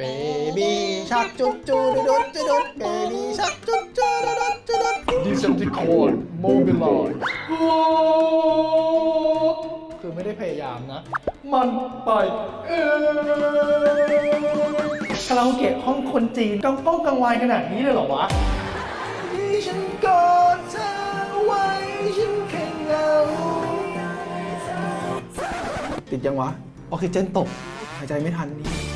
เบบี้ชักจุดจุดดุดจุดดุดเบบี้ชักจุดจุดดุดจุดดุดดิเซปติคอนโมบิลอยคือไม่ได้พยายามนะ มันไปเองคาราโอเกะห้องคนจีนกังก้องกังวายขนาดนี้เลยเหรอวะที่ฉันกอดเธอไว้ฉันแค่เหงาติดยังวะ ออกซิเจนตก หายใจไม่ทันนี่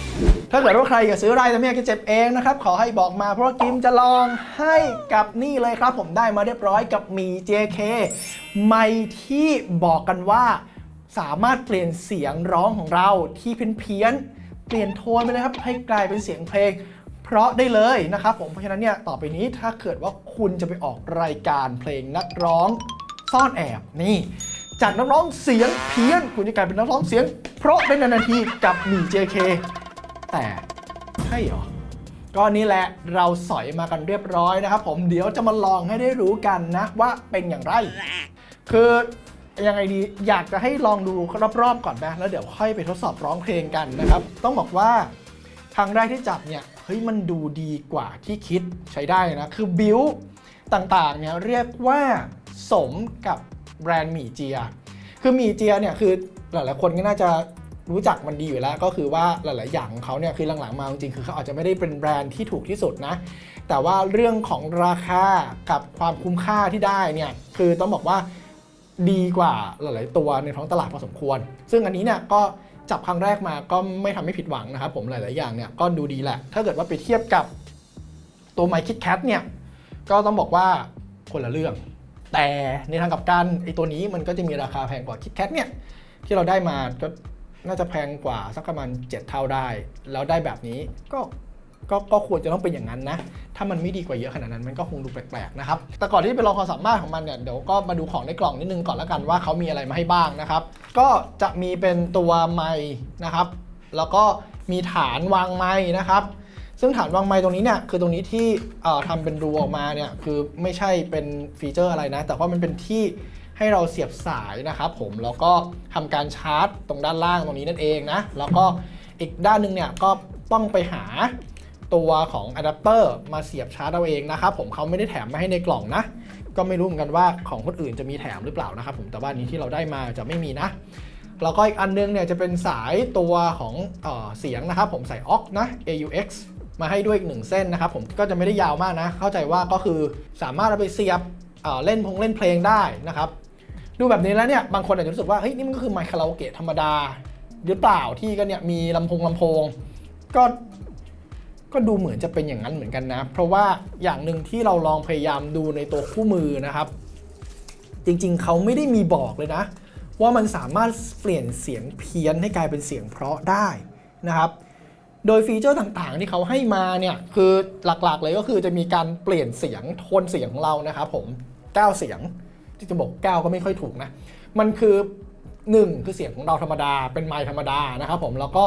ถ้าเกิดว่าใครอยากซื้อไรแต่ไม่อยากจะเจ็บเองนะครับ ขอให้บอกมาเพราะกิมจะลองให้กับนี่เลยครับ ผมได้มาเรียบร้อยกับมี JK ไมค์ที่บอกกันว่าสามารถเปลี่ยนเสียงร้องของเราที่เพี้ยนเปลี่ยนโทนไปเลยครับ ให้กลายเป็นเสียงเพลง เพราะได้เลยนะครับผมเพราะฉะนั้นเนี่ยต่อไปนี้ถ้าเกิดว่าคุณจะไปออกรายการเพลงนักร้องซ่อนแอบนี่จากนักร้องเสียงเพี้ยน คุณจะกลายเป็นนักร้องเสียง เพราะเป็นนาทีกับหมี JK แต่ใช่หรอก็นี่แหละเราสอยมากันเรียบร้อยนะครับผมเดี๋ยวจะมาลองให้ได้รู้กันนะว่าเป็นอย่างไร คือยังไงดีอยากจะให้ลองดูรอบๆก่อนนะแล้วเดี๋ยวค่อยไปทดสอบร้องเพลงกันนะครับ ต้องบอกว่าครั้งแรกที่จับเนี่ยเฮ้ยมันดูดีกว่าที่คิดใช้ได้นะ คือบิวต่างๆเนี่ยเรียกว่าสมกับแบรนด์หมี่เจีย คือหมี่เจียเนี่ยคือหลายๆคนก็น่าจะ รู้จักมันดีอยู่แล้วก็คือว่าหลาย ๆ อย่างของเขาเนี่ยคือหลัง ๆ มาจริงๆคือเขาอาจจะไม่ได้เป็นแบรนด์ที่ถูกที่สุดนะ แต่ว่าเรื่องของราคากับความคุ้มค่าที่ได้เนี่ยคือต้องบอกว่าดีกว่าหลาย ๆ ตัวในท้องตลาดพอสมควร ซึ่งอันนี้เนี่ยก็จับครั้งแรกมาก็ไม่ทำให้ผิดหวังนะครับผมหลาย ๆ อย่างเนี่ยก็ดูดีแหละ ถ้าเกิดว่าไปเทียบกับตัว My Kit Kat เนี่ยก็ต้องบอกว่าคนละเรื่อง แต่ในทางกับกันไอ้ตัวนี้มันก็จะมีราคาแพงกว่า Kit Kat เนี่ยที่เราได้มาก็ น่าจะแพงกว่าสักประมาณ 7 เท่าได้ แล้วได้แบบนี้ก็ก็ก็ควรจะต้องเป็นอย่างนั้นนะ ถ้ามันไม่ดีกว่าเยอะขนาดนั้นมันก็คงดูแปลกๆนะครับ แต่ก่อนที่จะไปลองความสามารถของมันเนี่ย เดี๋ยวก็มาดูของในกล่องนิดนึงก่อนแล้วกันว่าเขามีอะไรมาให้บ้างนะครับ ก็จะมีเป็นตัวไม้นะครับ แล้วก็มีฐานวางไม้นะครับ ซึ่งฐานวางไม้ตรงนี้เนี่ยคือตรงนี้ที่เอ่อทำเป็นรูออกมาเนี่ยคือไม่ใช่เป็นฟีเจอร์อะไรนะ แต่ว่ามันเป็นที่ ให้เราเสียบสายนะครับผมแล้วก็ทำการชาร์จตรงด้านล่างตรงนี้นั่นเองนะแล้วก็อีกด้านหนึงเนี่ยก็ต้องไปหาตัวของอะแดปเตอร์มาเสียบชาร์จเอาเองนะครับผมเขาไม่ได้แถมมาให้ในกล่องนะ ก็ไม่รู้เหมือนกันว่าของคนอื่นจะมีแถมหรือเปล่านะครับผมแต่ว่านี้ที่เราได้มาจะไม่มีนะแล้วก็อีกอันนึงเนี่ยจะเป็นสายตัวของเออเสียงนะครับผมใส่ aux นะ AUX มาให้ด้วยอีกหนึ่งเส้นนะครับผมก็จะไม่ได้ยาวมากนะ เข้าใจว่าก็คือสามารถเอาไปเสียบเเล่นพงเล่นเพลงได้นะครับ ดูแบบนี้แล้วเนี่ยบางคนอาจจะรู้สึกว่าเฮ้ยนี่มันก็คือไมค์คาราโอเกะธรรมดา หรือเปล่าที่ก็เนี่ยมีลำโพงลำโพง ก็ก็ดูเหมือนจะเป็นอย่างนั้นเหมือนกันนะ เพราะว่าอย่างหนึ่งที่เราลองพยายามดูในตัวคู่มือนะครับ จริงๆ เขาไม่ได้มีบอกเลยนะ ว่ามันสามารถเปลี่ยนเสียงเพี้ยนให้กลายเป็นเสียงเพราะได้นะครับ โดยฟีเจอร์ต่างๆ ที่เขาให้มาเนี่ยคือหลักๆเลยก็คือจะมีการเปลี่ยนเสียงโทนเสียงของเรานะครับผม 9 เสียง ที่จะบอก9ก็ไม่ค่อยถูกนะ มันคือ1คือเสียงของเราธรรมดา เป็นไมค์ธรรมดานะครับผมแล้วก็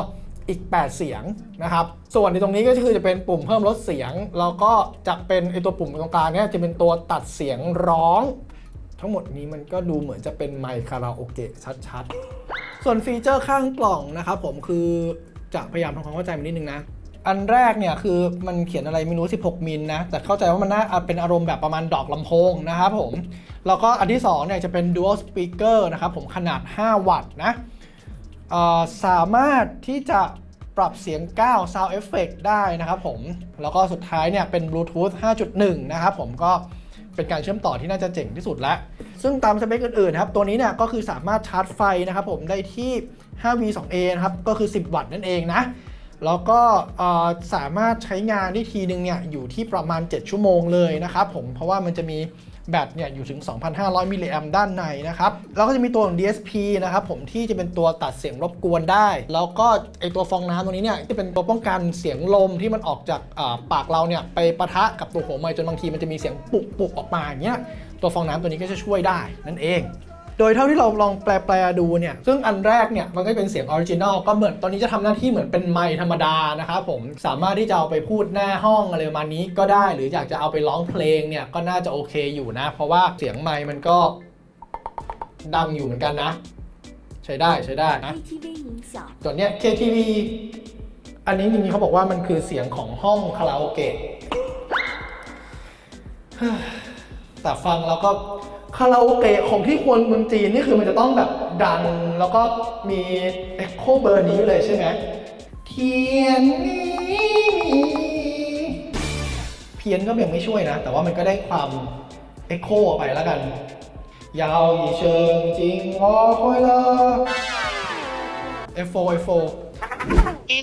อีก 8 เสียงนะครับ ส่วนในตรงนี้ก็คือจะเป็นปุ่มเพิ่มลดเสียง แล้วก็จะเป็นไอตัวปุ่มตรงกลางเนี่ยจะเป็นตัวตัดเสียงร้อง ทั้งหมดนี้มันก็ดูเหมือนจะเป็นไมค์คาราโอเกะชัดๆ ส่วนฟีเจอร์ข้างกล่องนะครับผมคือจะพยายามทำความเข้าใจมันนิดนึงนะ อันแรกเนี่ยคือมันเขียนอะไรไม่รู้ 16 มิลนะ แต่เข้าใจว่ามันน่าเป็นอารมณ์แบบประมาณดอกลำโพงนะครับผม แล้วก็อันที่2เนี่ยจะเป็น dual speaker นะครับผมขนาด 5 วัตต์นะสามารถที่จะปรับเสียง 9 sound effect ได้นะครับผม แล้วก็สุดท้ายเนี่ยเป็น Bluetooth 5.1 นะครับผมก็เป็นการเชื่อมต่อที่น่าจะเจ๋งที่สุดแล้วซึ่งตามสเปคอื่นๆครับ ตัวนี้เนี่ยก็คือสามารถชาร์จไฟนะครับผมได้ที่ 5V2A นะครับ ก็คือ 10 วัตต์นั่นเองนะ แล้วก็สามารถใช้งานได้ทีนึงเนี่ยอยู่ที่ประมาณ 7 ชั่วโมงเลยนะครับผมเพราะว่ามันจะมีแบตเนี่ยอยู่ถึง 2,500 มิลลิแอมด้านในนะครับ แล้วก็จะมีตัวของ DSP นะครับผมที่จะเป็นตัวตัดเสียงรบกวนได้ แล้วก็ไอตัวฟองน้ำตรงนี้เนี่ยจะเป็นตัวป้องกันเสียงลมที่มันออกจากาปากเราเนี่ยไปปะทะกับตัวหัวไมค์จนบางทีมันจะมีเสียงปุกปุกออกมาอย่างเงี้ย ตัวฟองน้ำตัวนี้ก็จะช่วยได้นั่นเอง โดยเท่าที่เราลองแปลๆดูเนี่ยซึ่งอันแรกเนี่ยมันก็เป็นเสียงออริจินอลก็เหมือนตอนนี้จะทำหน้าที่เหมือนเป็นไมค์ธรรมดานะครับผมสามารถที่จะเอาไปพูดหน้าห้องอะไรประมาณนี้ก็ได้ หรืออยากจะเอาไปร้องเพลงเนี่ยก็น่าจะโอเคอยู่นะ เพราะว่าเสียงไมค์มันก็ดังอยู่เหมือนกันนะ ใช้ได้ใช้ได้นะ KTV 音响，ส่วนเนี้ย KTV อันนี้จริงๆเขาบอกว่ามันคือเสียงของห้องคาราโอเกะแต่ฟังแล้วก็ คาราโอเกะของที่ควรเมืองจีนนี่คือมันจะต้องแบบดังแล้วก็มีเอ็กโคเบอร์นี้เลยใช่ไหมเทียนนี้เพี้ยนก็ยังไม่ช่วยนะ แต่ว่ามันก็ได้ความเอ็กโคไปแล้วกัน ยาวอีเชิงจริงรอคอยละ F4 F4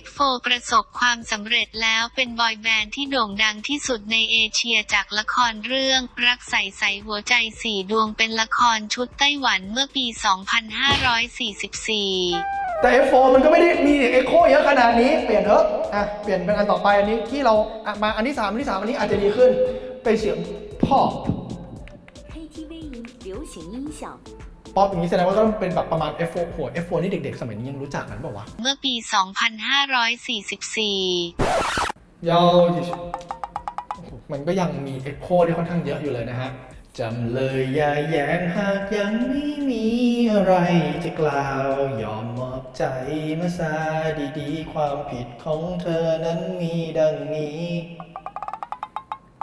X4 ประสบความสำเร็จแล้วเป็นบอยแบนด์ที่โด่งดังที่สุดในเอเชียจากละครเรื่อง รักใส่ใสหัวใจสี่ดวงเป็นละครชุดไต้หวันเมื่อปี 2544 แต่ F4 มันก็ไม่ได้มีเอ็กโคเยอะขนาดนี้ เปลี่ยนเถอะ อ่ะ เปลี่ยนเป็นอันต่อไปอันนี้ที่เราอ่ะมาอันที่ 3 อันที่ 3 อันนี้อาจจะดีขึ้น เป็นเสียงพอป KTV 音流行音响。 ป๊อปอย่างนี้แสดงว่าต้องเป็นแบบประมาณ F4 โห F4 นี่เด็กๆ สมัยนี้ยังรู้จักกันเปล่าวะเมื่อปี 2544 ยาวดิโอ้โหมันก็ยังมีเอ็กโคที่ค่อนข้างเยอะอยู่เลยนะฮะจำเลยอย่าแย้งหากยังไม่มีอะไรจะกล่าวยอมมอบใจมาซาดีๆ ความผิดของเธอนั้นมีดังนี้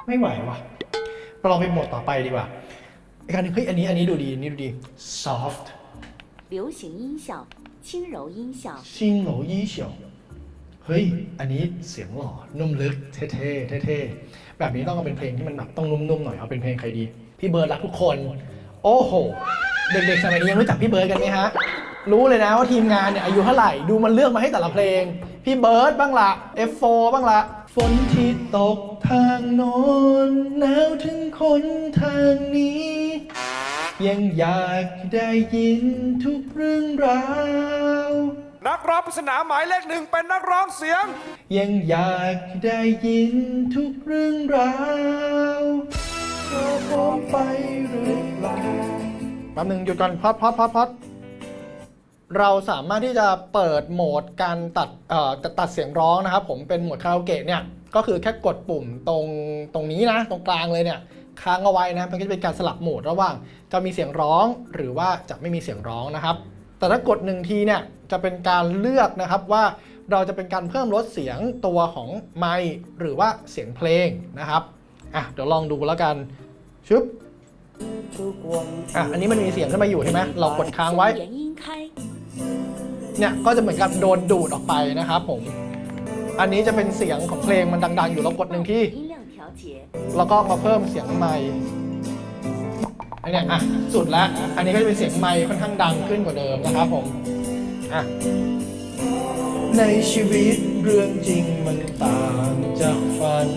ไม่ไหววะเราลองไปโหมดต่อไปดีกว่า อีกอันหนึงเฮ้ยอันนี้อันนี้ดูดีอันนี้ดูดี soft 流行音响、轻柔音响、ชิงโหลยี่เฉียวเฮ้ย อันนี้เสียงหล่อ นุ่มลึก เท่ๆ เท่ๆ แบบนี้ต้องเอาเป็นเพลงที่มันแบบต้องนุ่มๆ หน่อย เอาเป็นเพลงใครดี พี่เบิร์ดรักทุกคน โอ้โห เด็กๆ สมัยนี้ยังรู้จักพี่เบิร์ดกันไหมฮะ รู้เลยนะว่าทีมงานเนี่ยอายุเท่าไหร่ ดูมันเลือกมาให้แต่ละเพลง พี่เบิร์ดบ้างละ F4 บ้างละ ฝนที่ตกทางโน้นหนาวถึงคนทางนี้ ยังอยากได้ยินทุกเรื่องราว นักร้องปริศนาหมายเลขหนึ่งเป็นนักร้องเสียง ยังอยากได้ยินทุกเรื่องราวเธอพร้อมไปหรือเปล่า แป๊บหนึงหยุดก่อนพัดพัดพัดพัด เราสามารถที่จะเปิดโหมดการตัดตัดเสียงร้องนะครับ ผมเป็นโหมดคาราโอเกะเนี่ยก็คือแค่กดปุ่มตรงตรงนี้นะตรงกลางเลยเนี่ยค้างเอาไว้นะมันก็จะเป็นการสลับโหมดระหว่าง จะมีเสียงร้องหรือว่าจะไม่มีเสียงร้องนะครับ แต่ถ้ากดหนึ่งทีเนี่ยจะเป็นการเลือกนะครับว่าเราจะเป็นการเพิ่มลดเสียงตัวของไมค์หรือว่าเสียงเพลงนะครับอะเดี๋ยวลองดูแล้วกันชึบอะอันนี้มันมีเสียงขึ้นมาอยู่ใช่ไหมเรากดค้างไว้ เนี่ยก็จะเหมือนกับโดนดูดออกไปนะครับผม อันนี้จะเป็นเสียงของเพลงมันดัง ๆ อยู่แล้วกดหนึ่งที่ แล้วก็มาเพิ่มเสียงใหมค์อันนี้อะสุดละอันนี้ก็จะเป็นเสียงไมค์ค่อนข้างดังขึ้นกว่าเดิมนะครับผมอะในชีวิตเรื่องจริงมันต่างจากฝัน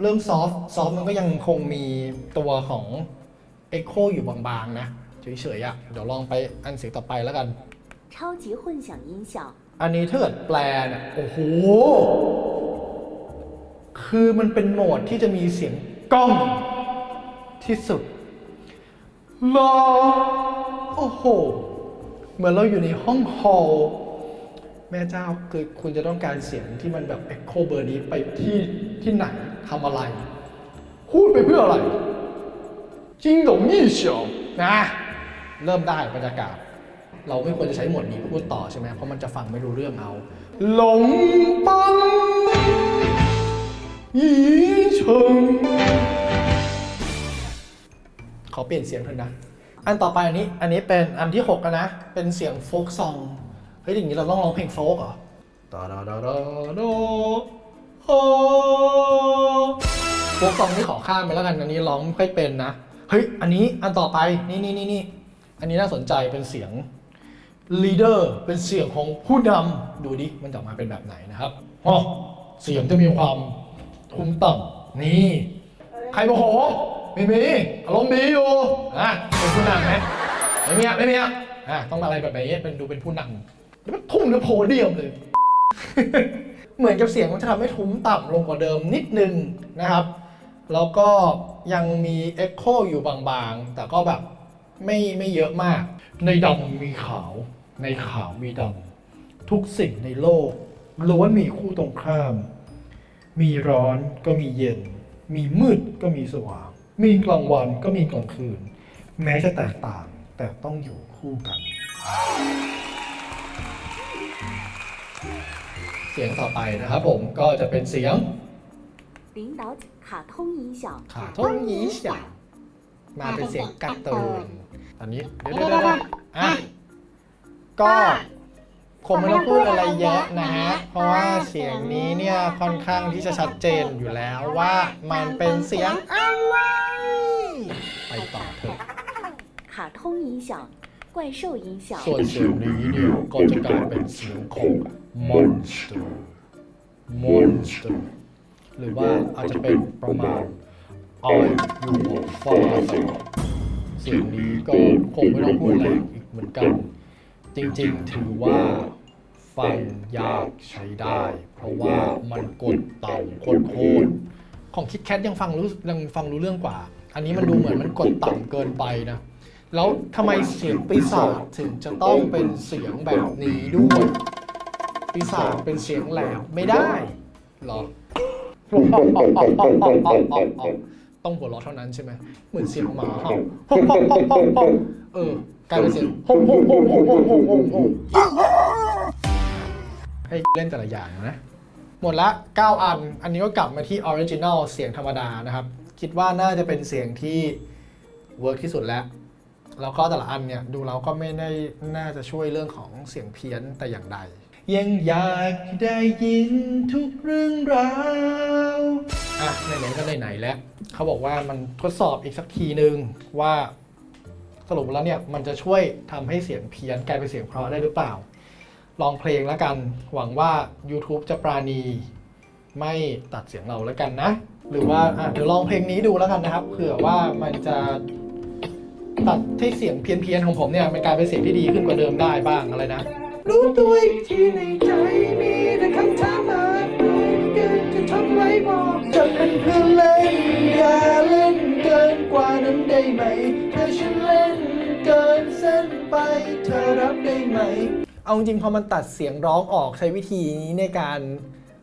เรื่องซอฟซอฟมันก็ยังคงมีตัวของเอ็โคอยู่บางๆนะเฉยๆอะ่ะเดี๋ยวลองไปอันเสียงต่อไปแล้วกัน 超级混响音响， อันนี้ถ้าเกิดแปลเนี่ยโอ้โห คือมันเป็นโหมดที่จะมีเสียงก้องที่สุดรอโอ้โห เหมือนเราอยู่ในห้องฮอลล์แม่เจ้าคือคุณจะต้องการเสียงที่มันแบบเอ็กโคเบอร์นี้ไปที่ที่ไหนทำอะไร พูดไปเพื่ออะไร จริงหลงยี่เฉียวนะ เริ่มได้บรรยากาศ เราไม่ควรจะใช้หมวดนี้พูดต่อใช่ไหมเพราะมันจะฟังไม่รู้เรื่องเอา หลงปังอีเฉิงขอเปลี่ยนเสียงเถอะนะ อันต่อไปอันนี้ อันนี้เป็นอันที่6กันนะ เป็นเสียงโฟกซอง เฮ้ยอย่างนี้เราต้องร้องเพลงโฟกเหรอตาดาดาดาโดโฮโฟกซองนี่ขอข้ามไปแล้วกัน อันนี้ร้องไม่ค่อยเป็นนะ เฮ้ย อันนี้อันต่อไป นี่นี่นี่นี่อันนี้น่าสนใจเป็นเสียง leader เป็นเสียงของผู้นำดูดิมันจะออกมาเป็นแบบไหนนะครับอ๋อเสียงจะมีความทุ้มต่ำนี่ ใครโมโหไม่มีอารมณ์ดีอยู่อะเป็นผู้นำไหมไม่มีอะไม่มีอะอะต้องอะไรแบบนี้เป็นดูเป็นผู้นำแล้วมันทุ่มในโพเดียมเลย เหมือนกับเสียงมันจะทำให้ทุ้มต่ำลงกว่าเดิมนิดนึงนะครับ แล้วก็ยังมีเอ็กโคอยู่บางๆ แต่ก็แบบไม่ไม่เยอะมาก ในดำมีขาว ในขาวมีดำทุกสิ่งในโลกล้วนมีคู่ตรงข้าม มีร้อนก็มีเย็น มีมืดก็มีสว่าง มีกลางวันก็มีกลางคืน แม้จะแตกต่าง แต่ต้องอยู่คู่กัน เสียง สียงต่อไปนะครับผมก็จะเป็นเสียง 领导卡通音效， ขาทงยีฉามาเป็นเสียงการ์ตูนตอนนี้เดี๋ยวเดี๋ยวเดี๋ยวอ่ะ ก็คงไม่ต้องพูดอะไรเยอะนะฮะ เพราะว่าเสียงนี้เนี่ยค่อนข้างที่จะชัดเจนอยู่แล้วว่ามันเป็นเสียงอะไร ไปต่อเถอะ 卡通音效，怪兽音效， ส่วนเสียงนี้เนี่ยก็จะกลายเป็นเสียงของ monster monster หรือว่าอาจจะเป็นประมาณ I your father เสียงนี้ก็คงไม่ต้องพูดอะไรอีกเหมือนกัน จริงๆ ถือว่าฟังยากใช้ได้ เพราะว่ามันกดต่ำโคตรๆของคิดแคทยังฟังรู้ยังฟังรู้เรื่องกว่า อันนี้มันดูเหมือนมันกดต่ำเกินไปนะ แล้วทำไมเสียงปีศาจถึงจะต้องเป็นเสียงแบบนี้ด้วยปีศาจเป็นเสียงแหลมไม่ได้เหรอต้องหัวเราะเท่านั้นใช่ไหมเหมือนเสียงหมาเห่าเออ กลายเป็นเสียงฮงฮงฮงฮงฮงฮงฮงฮงให้เล่นแต่ละอย่างนะ หมดละ 9 อัน อันนี้ก็กลับมาที่ออริจิน l ลเสียงธรรมดานะครับ คิดว่าน่าจะเป็นเสียงที่เวิร์กที่สุดแล้ว แล้วก็แต่ละอันเนี่ยดูแล้วก็ไม่ได้น่าจะช่วยเรื่องของเสียงเพี้ยนแต่อย่างใด ยังอยากได้ยินทุกเรื่องราวอะไหนๆก็ไหนๆแล้วเขาบอกว่ามันทดสอบอีกสักทีหนึ่งว่า สรุปแล้วเนี่ยมันจะช่วยทำให้เสียงเพี้ยนกลายเป็นเสียงเพราะได้หรือเปล่า ลองเพลงแล้วกันหวังว่า YouTube จะปราณี ไม่ตัดเสียงเราแล้วกันนะ หรือว่าอะเดี๋ยวลองเพลงนี้ดูแล้วกันนะครับเผื่อว่ามันจะตัดให้เสียงเพี้ยนๆของผมเนี่ยมันกลายเป็นเสียงที่ดีขึ้นกว่าเดิมได้บ้างอะไรนะรู้ตัวอีกทีในใจมีแต่คำถามมากมายเกินจะทำไว้บอกจะเป็นเพื่อนเล่น ว่านั้นได้ไหม ถ้าฉันเล่นเกินเส้นไป เธอรับได้ไหม เอาจริงพอมันตัดเสียงร้องออกใช้วิธีนี้ในการ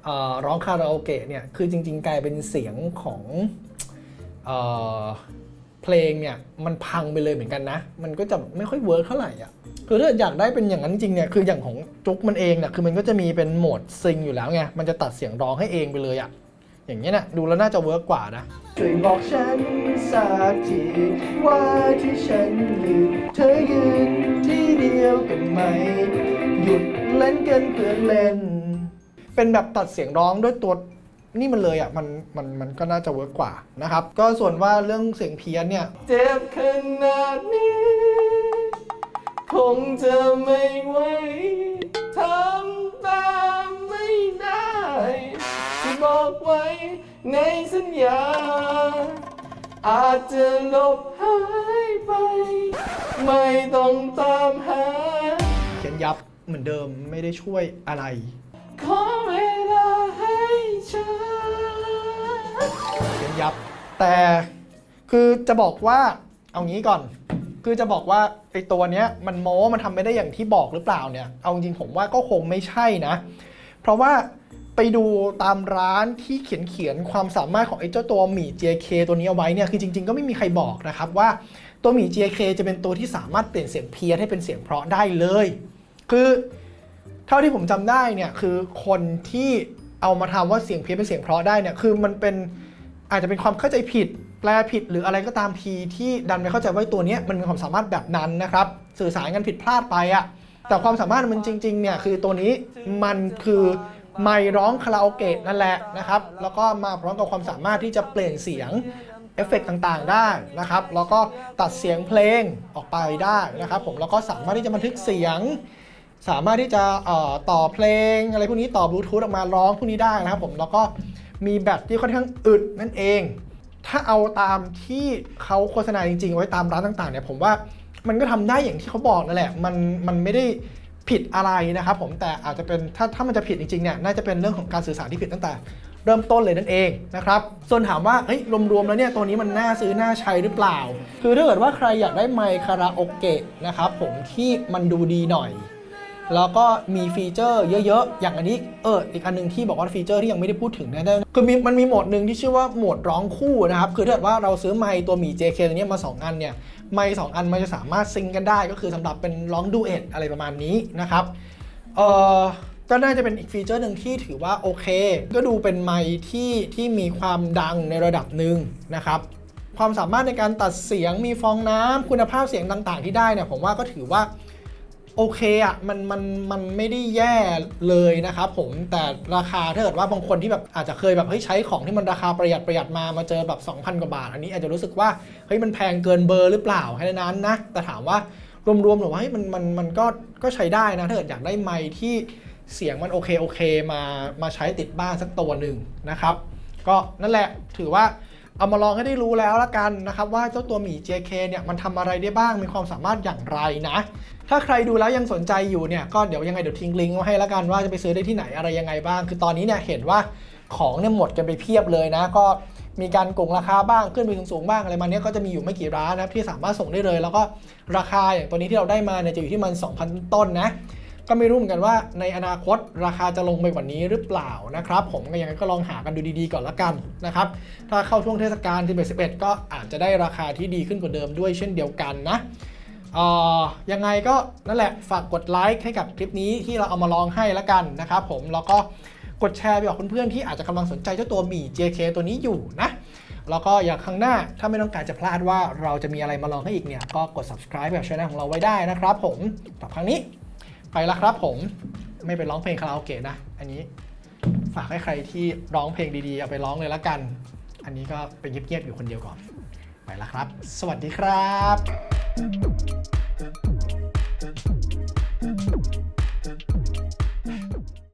เอ่อร้องคาราโอเกะเนี่ย คือจริง ๆ กลายเป็นเสียงของเอ่อเพลงเนี่ย มันพังไปเลยเหมือนกันนะ มันก็จะไม่ค่อยเวิร์คเท่าไหร่อะ คือถ้าอยากได้เป็นอย่างนั้นจริงเนี่ยคืออย่างของจุกมันเองเนี่ยคือมันก็จะมีเป็นโหมดซิงอยู่แล้วไงมันจะตัดเสียงร้องให้เองไปเลยอะ อย่างนี้ยนะดูแล้วน่าจะเวิร์กกว่านะช่วยบอกฉันสักทีว่าที่ฉันยืนเธอยืนที่เดียวกันไหม หยุดเล่นเกินเพื่อนเล่น เป็นแบบตัดเสียงร้องด้วยตัวนี่มันเลยอะมันมันมันก็น่าจะเวิร์กกว่านะครับ ก็ส่วนว่าเรื่องเสียงเพี้ยนเนี่ยเจ็บขนาดนี้ คงจะไม่ไหวทำต บอกไว้ ในสัญญา อาจจะลบหายไป ไม่ต้องตามหา เขียนยับเหมือนเดิมไม่ได้ช่วยอะไร ขอเวลาให้ฉัน เขียนยับ แต่คือจะบอกว่าเอางี้ก่อน คือจะบอกว่าไอ้ตัวเนี้ยมันโม้มันทำไม่ได้อย่างที่บอกหรือเปล่าเนี่ย เอาจริงๆผมว่าก็คงไม่ใช่นะ เพราะว่า ไปดูตามร้านที่เขียนเขียนความสามารถของไอ้เจ้าตัวหมี่ JK ตัวนี้เอาไว้เนี่ยคือจริง ๆ ก็ไม่มีใครบอกนะครับว่าตัวหมี่ JK จะเป็นตัวที่สามารถเปลี่ยนเสียงเพี้ยนให้เป็นเสียงเพราะได้เลย คือเท่าที่ผมจำได้เนี่ยคือคนที่เอามาทำว่าเสียงเพี้ยนเป็นเสียงเพราะได้เนี่ยคือมันเป็นอาจจะเป็นความเข้าใจผิดแปลผิดหรืออะไรก็ตามทีที่ดันไปเข้าใจว่าตัวนี้มันมีความสามารถแบบนั้นนะครับสื่อสารกันผิดพลาดไปอะแต่ความสามารถมันจริงๆเนี่ยคือตัวนี้มันคือ ไมค์ร้องคาราโอเกะนั่นแหละนะครับ แล้วก็มาพร้อมกับความสามารถที่จะเปลี่ยนเสียงเอฟเฟกต์ต่างๆได้นะครับ แล้วก็ตัดเสียงเพลงออกไปได้นะครับ ผมแล้วก็สามารถที่จะบันทึกเสียง สามารถที่จะต่อเพลง อะไรพวกนี้ต่อบลูทูธออกมาร้องพวกนี้ได้นะครับ ผมแล้วก็มีแบตที่ค่อนข้างอึดนั่นเอง ถ้าเอาตามที่เขาโฆษณาจริงๆ ไว้ตามร้านต่างๆเนี่ยผมว่ามันก็ทำได้อย่างที่เขาบอกนั่นแหละ มันมันไม่ได้ ผิดอะไรนะครับผมแต่อาจจะเป็นถ้าถ้ามันจะผิดจริงๆเนี่ยน่าจะเป็นเรื่องของการสื่อสารที่ผิดตั้งแต่เริ่มต้นเลยนั่นเองนะครับ ส่วนถามว่าเฮ้ยรวมๆแล้วเนี่ยตัวนี้มันน่าซื้อน่าใช้หรือเปล่า คือถ้าเกิดว่าใครอยากได้ไมค์คาราโอเกะนะครับผมที่มันดูดีหน่อย แล้วก็มีฟีเจอร์เยอะๆ อย่างอันนี้เอออีกอันหนึงที่บอกว่าฟีเจอร์ที่ยังไม่ได้พูดถึงนะคือมีมันมีโหมดหนึ่งที่ชื่อว่าโหมดร้องคู่นะครับ คือถ้าเกิดว่าเราซื้อไมค์ตัวหมี JK ตัวเนี้ยมา2อันเนี่ย ไมค์สองอันมันจะสามารถซิงกันได้ก็คือสำหรับเป็นร้องดูเอทอะไรประมาณนี้นะครับเออก็น่าจะเป็นอีกฟีเจอร์หนึ่งที่ถือว่าโอเค ก็ดูเป็นไมค์ที่ที่มีความดังในระดับหนึ่งนะครับความสามารถในการตัดเสียงมีฟองน้ำคุณภาพเสียงต่าง ๆ ที่ได้เนี่ยผมว่าก็ถือว่า โอเคอะมันมันมันไม่ได้แย่เลยนะครับผมแต่ราคาถ้าเกิดว่าบางคนที่แบบอาจจะเคยแบบเฮ้ยใช้ของที่มันราคาประหยัดประหยัดมามาเจอแบบ 2,000 กว่าบาท อันนี้อาจจะรู้สึกว่าเฮ้ยมันแพงเกินเบอร์หรือเปล่าแค่นั้นนะ แต่ถามว่ารวมๆหรือว่าเฮ้ยมันมันมันก็ก็ใช้ได้นะถ้าเกิดอยากได้ไมค์ที่เสียงมันโอเคโอเคมามาใช้ติดบ้านสักตัวหนึ่งนะครับ ก็นั่นแหละถือว่า เอามาลองให้ได้รู้แล้วละกันนะครับว่าเจ้าตัวหมี JK เนี่ยมันทำอะไรได้บ้างมีความสามารถอย่างไรนะ ถ้าใครดูแล้วยังสนใจอยู่เนี่ยก็เดี๋ยวยังไงเดี๋ยวทิ้งลิงก์ไว้ให้ละกันว่าจะไปซื้อได้ที่ไหนอะไรยังไงบ้าง คือตอนนี้เนี่ยเห็นว่าของเนี่ยหมดกันไปเพียบเลยนะ ก็มีการกงราคาบ้างขึ้นไปสูงๆบ้างอะไรมาเนี้ยก็จะมีอยู่ไม่กี่ร้านนะที่สามารถส่งได้เลย แล้วก็ราคาอย่างตัวนี้ที่เราได้มาเนี่ยจะอยู่ที่มัน 2,000 ต้นนะ ก็ไม่รู้เหมือนกันว่าในอนาคตราคาจะลงไปกว่านี้หรือเปล่านะครับ ผมก็ยังไงก็ลองหากันดูดีๆก่อนละกันนะครับ ถ้าเข้าช่วงเทศกาล11 11ก็อาจจะได้ราคาที่ดีขึ้นกว่าเดิมด้วยเช่นเดียวกันนะอ่อยังไงก็นั่นแหละฝากกดไลค์ให้กับคลิปนี้ที่เราเอามาลองให้ละกันนะครับผมแล้วก็กดแชร์ไปบอกเพื่อนๆที่อาจจะกำลังสนใจเจ้าตัวหมี่ JK ตัวนี้อยู่นะแล้วก็อย่างครั้งหน้าถ้าไม่ต้องการจะพลาดว่าเราจะมีอะไรมาลองให้อีกเนี่ย ก็กด subscribe แบบช่องของเราไว้ได้นะครับผมสำหรับครั้งนี้ ไปละครับผมไม่ไปร้องเพลงคาราโอเกะนะ อันนี้ฝากให้ใครที่ร้องเพลงดีๆ เอาไปร้องเลยละกัน อันนี้ก็ไปเงียบๆอยู่คนเดียวก่อน ไปละครับ สวัสดีครับ